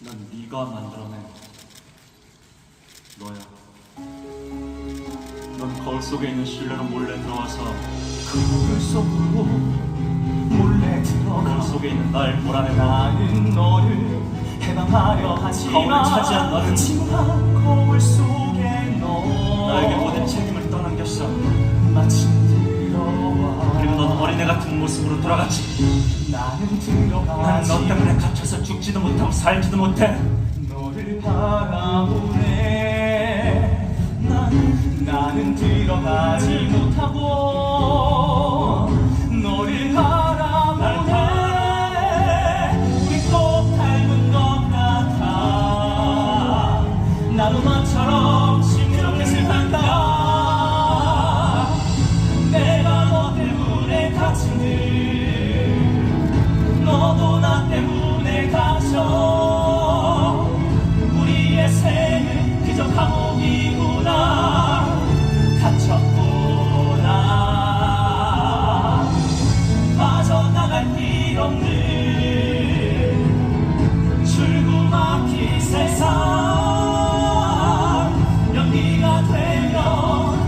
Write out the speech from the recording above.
난 네가 만들어낸 너야. 넌 거울 속에 있는 실내로 몰래 들어와서 거울 속으로 몰래 들어가 거울 속에 있는 날 몰아내고 나는 너를 해방하려 하지만 거울을 차지한 너는 침울한 거울 속에 너 나에게 모든 책임을 떠넘겼어. 마침 들 같은 모습으로 돌아갔지. 나는 난 들어가지 너 때문에 갇혀서 죽지도 못하고 살지도 못해. 너를 바라보네 난, 나는 들어가지 못하고 너도 나 때문에 가셔 우리의 생은 그저 감옥이구나. 갇혔구나. 빠져나갈 길 없는 출구막힌 세상. 연기가 되면